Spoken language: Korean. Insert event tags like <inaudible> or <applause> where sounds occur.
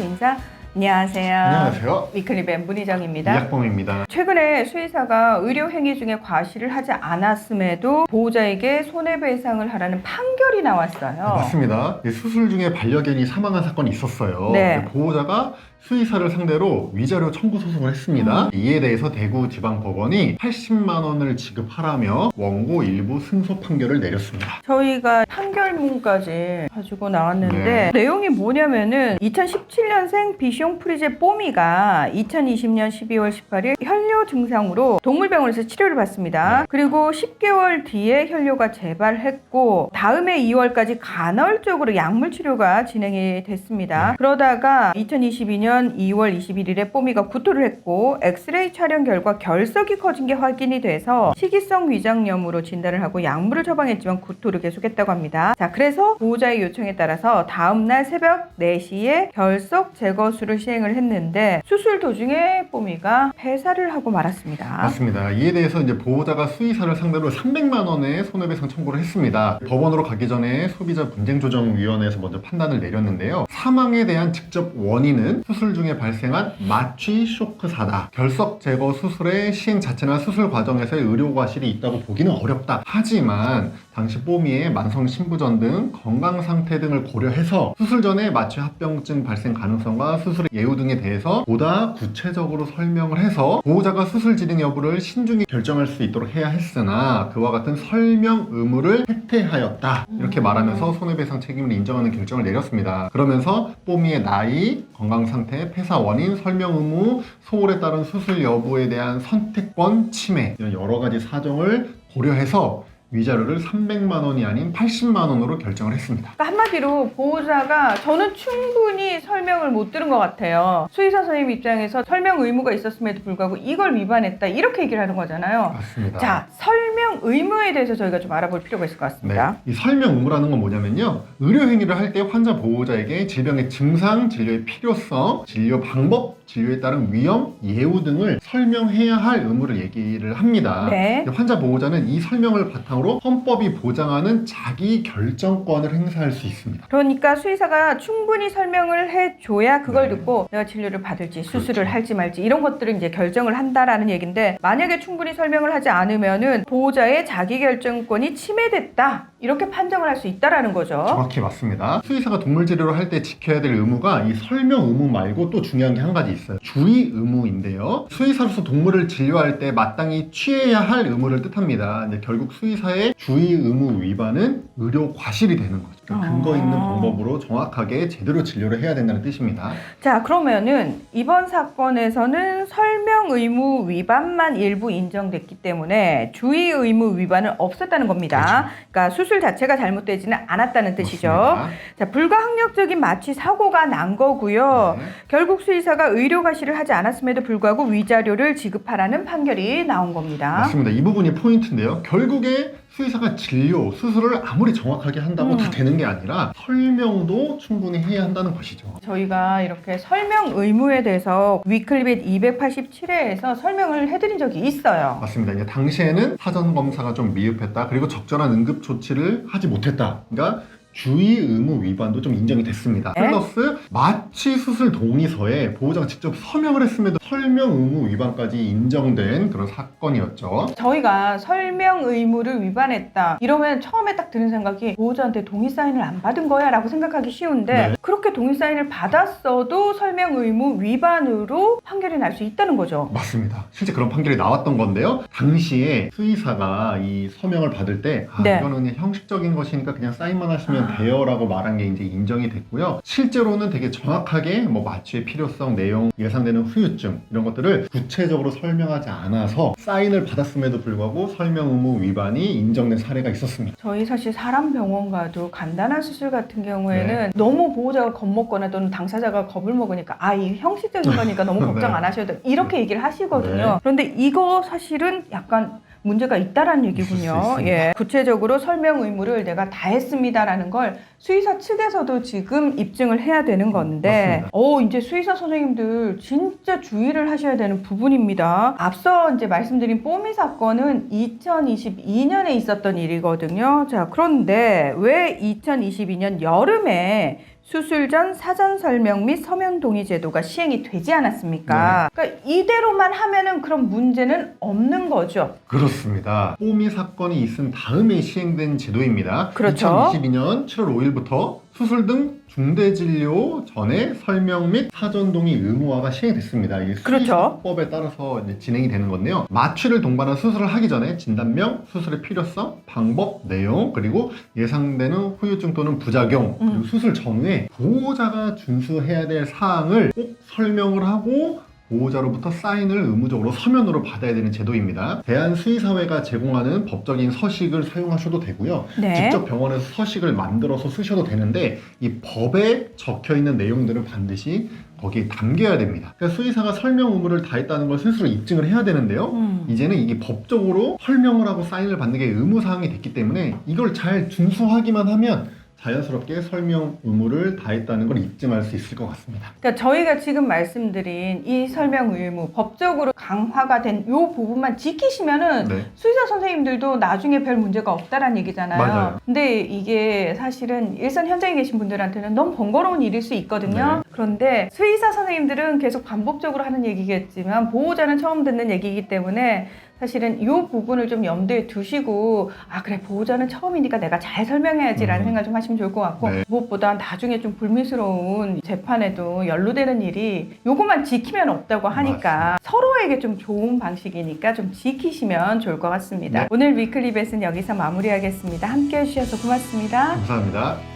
멘트 인사. 안녕하세요. 안녕하세요. 위클리벤 문희정입니다. 이학봉입니다. 최근에 수의사가 의료 행위 중에 과실을 하지 않았음에도 보호자에게 손해배상을 하라는 판결이 나왔어요. 맞습니다. 이 수술 중에 반려견이 사망한 사건이 있었어요. 네. 보호자가 수의사를 상대로 위자료 청구 소송을 했습니다. 음. 이에 대해서 대구지방법원이 80만 원을 지급하라며 원고 일부 승소 판결을 내렸습니다. 저희가 판결문까지 가지고 나왔는데 네. 내용이 뭐냐면은 2017년생 비숑 프리제 뽀미가 2020년 12월 18일 혈 뇨 증상으로 동물병원에서 치료를 받습니다. 네. 그리고 10개월 뒤에 혈뇨가 재발했고 다음해 2월까지 간헐적으로 약물 치료가 진행이 됐습니다. 네. 그러다가 2022년 2월 21일에 뽀미가 구토를 했고 엑스레이 촬영 결과 결석이 커진 게 확인이 돼서 식이성 위장염으로 진단을 하고 약물을 처방했지만 구토를 계속했다고 합니다. 자, 그래서 보호자의 요청에 따라서 다음 날 새벽 4시에 결석 제거술을 시행을 했는데 수술 도중에 뽀미가 폐사를 하고 말았습니다. 맞습니다. 이에 대해서 이제 보호자가 수의사를 상대로 300만 원의 손해배상 청구를 했습니다. 법원으로 가기 전에 소비자 분쟁조정위원회에서 먼저 판단을 내렸는데요. 사망에 대한 직접 원인은 수술 중에 발생한 마취 쇼크사다. 결석 제거 수술의 시행 자체나 수술 과정에서의 의료 과실이 있다고 보기는 어렵다. 하지만 당시 뽀미의 만성 신부전 등 건강 상태 등을 고려해서 수술 전에 마취 합병증 발생 가능성과 수술의 예우 등에 대해서 보다 구체적으로 설명을 해서 보호자가 수술 진행 여부를 신중히 결정할 수 있도록 해야 했으나 그와 같은 설명 의무를 해태하였다 이렇게 말하면서 손해배상 책임을 인정하는 결정을 내렸습니다. 그러면서 뽀미의 나이, 건강 상태, 폐사 원인, 설명 의무, 소홀에 따른 수술 여부에 대한 선택권 침해 이런 여러 가지 사정을 고려해서 위자료를 300만 원이 아닌 80만 원으로 결정을 했습니다. 그러니까 한마디로 보호자가 저는 충분히 설명을 못 들은 것 같아요. 수의사 선생님 입장에서 설명 의무가 있었음에도 불구하고 이걸 위반했다 이렇게 얘기를 하는 거잖아요. 맞습니다. 자 설명 의무에 대해서 저희가 좀 알아볼 필요가 있을 것 같습니다. 네. 이 설명 의무라는 건 뭐냐면요. 의료 행위를 할 때 환자 보호자에게 질병의 증상, 진료의 필요성, 진료 방법, 진료에 따른 위험, 예우 등을 설명해야 할 의무를 얘기를 합니다. 네. 환자 보호자는 이 설명을 바탕으로 헌법이 보장하는 자기 결정권을 행사할 수 있습니다. 그러니까 수의사가 충분히 설명을 해줘야 그걸 네. 듣고 내가 진료를 받을지 수술을 그렇죠. 할지 말지 이런 것들을 이제 결정을 한다라는 얘기인데 만약에 충분히 설명을 하지 않으면은 보호자의 자기 결정권이 침해됐다 이렇게 판정을 할 수 있다라는 거죠. 정확히 맞습니다. 수의사가 동물 진료를 할 때 지켜야 될 의무가 이 설명 의무 말고 또 중요한 게 한 가지 있어요. 주의 의무인데요. 수의사로서 동물을 진료할 때 마땅히 취해야 할 의무를 뜻합니다. 근데 결국 수의사의 주의 의무 위반은 의료 과실이 되는 거죠. 그러니까 근거 있는 아. 방법으로 정확하게 제대로 진료를 해야 된다는 뜻입니다. 자, 그러면은 이번 사건에서는 설명 의무 위반만 일부 인정됐기 때문에 주의 의무 위반은 없었다는 겁니다. 그러니까 수술 자체가 잘못되지는 않았다는 뜻이죠. 맞습니다. 자, 불가항력적인 마취 사고가 난 거고요. 네. 결국 수의사가 의료 과실을 하지 않았음에도 불구하고 위자료를 지급하라는 판결이 나온 겁니다. 맞습니다. 이 부분이 포인트인데요. 결국에 수의사가 진료, 수술을 아무리 정확하게 한다고 음. 다 되는 게 아니라 설명도 충분히 해야 한다는 것이죠. 저희가 이렇게 설명 의무에 대해서 위클릿 287회에서 설명을 해드린 적이 있어요. 맞습니다. 이제 당시에는 사전 검사가 좀 미흡했다. 그리고 적절한 응급 조치를 하지 못했다. 그러니까 주의 의무 위반도 좀 인정이 됐습니다. 네. 플러스 마취 수술 동의서에 보호자가 직접 서명을 했음에도 설명 의무 위반까지 인정된 그런 사건이었죠. 저희가 설명 의무를 위반했다 이러면 처음에 딱 드는 생각이 보호자한테 동의 사인을 안 받은 거야 라고 생각하기 쉬운데 네. 그렇게 동의 사인을 받았어도 설명 의무 위반으로 판결이 날 수 있다는 거죠 맞습니다. 실제 그런 판결이 나왔던 건데요. 당시에 수의사가 이 서명을 받을 때, 아, 네. 이거는 그냥 형식적인 것이니까 그냥 사인만 하시면 아. 돼요라고 말한 게 이제 인정이 됐고요. 실제로는 되게 정확하게 뭐 마취의 필요성, 내용, 예상되는 후유증 이런 것들을 구체적으로 설명하지 않아서 사인을 받았음에도 불구하고 설명 의무 위반이 인정된 사례가 있었습니다. 저희 사실 사람 병원 가도 간단한 수술 같은 경우에는 네. 너무 보호자가 겁먹거나 또는 당사자가 겁을 먹으니까 아 이 형식적인 거니까 너무 <laughs> 걱정 네. 안 하셔도. 이렇게 얘기를 하시거든요. 네. 그런데 이거 사실은 약간 문제가 있다라는 얘기군요. 예. 구체적으로 설명 의무를 내가 다 했습니다라는 걸 수의사 측에서도 지금 입증을 해야 되는 건데. 어, 이제 수의사 선생님들 진짜 주의를 하셔야 되는 부분입니다. 앞서 이제 말씀드린 뽀미 사건은 2022년에 있었던 일이거든요. 자, 그런데 왜 2022년 여름에 수술 전 사전 설명 및 서면 동의 제도가 시행이 되지 않았습니까? 그러니까 이대로만 하면은 그런 문제는 없는 거죠. 그렇습니다. 뽀미 사건이 있은 다음에 시행된 제도입니다. 그렇죠. 2022년 7월 5일부터 수술 등 중대 진료 전에 설명 및 사전 동의 의무화가 시행됐습니다. 이게 그렇죠. 수의법에 따라서 이제 진행이 되는 건데요. 마취를 동반한 수술을 하기 전에 진단명, 수술의 필요성, 방법, 내용, 그리고 예상되는 후유증 또는 부작용, 음. 그리고 수술 전후에 보호자가 준수해야 될 사항을 꼭 설명을 하고 보호자로부터 사인을 의무적으로 서면으로 받아야 되는 제도입니다. 대한수의사회가 제공하는 법적인 서식을 사용하셔도 되고요. 네. 직접 병원에서 서식을 만들어서 쓰셔도 되는데 이 법에 적혀 있는 내용들을 반드시 거기에 담겨야 됩니다. 그러니까 수의사가 설명 의무를 다했다는 걸 스스로 입증을 해야 되는데요. 음. 이제는 이게 법적으로 설명을 하고 사인을 받는 게 의무 사항이 됐기 때문에 이걸 잘 준수하기만 하면 자연스럽게 설명 의무를 다했다는 걸 입증할 수 있을 것 같습니다. 그러니까 저희가 지금 말씀드린 이 설명 의무 법적으로 강화가 된 이 부분만 지키시면은 네. 수의사 선생님들도 나중에 별 문제가 없다라는 얘기잖아요. 맞아요. 근데 이게 사실은 일선 현장에 계신 분들한테는 너무 번거로운 일일 수 있거든요. 네. 그런데 수의사 선생님들은 계속 반복적으로 하는 얘기겠지만 보호자는 처음 듣는 얘기이기 때문에 사실은 이 부분을 좀 염두에 두시고 아 그래 보호자는 처음이니까 내가 잘 설명해야지라는 음. 생각 좀 하시면 좋을 것 같고 네. 무엇보다 나중에 좀 불미스러운 재판에도 연루되는 일이 요것만 지키면 없다고 하니까 서로에게 좀 좋은 방식이니까 좀 지키시면 좋을 것 같습니다. 네. 오늘 위클리 벳은 여기서 마무리하겠습니다. 함께 해주셔서 고맙습니다. 감사합니다.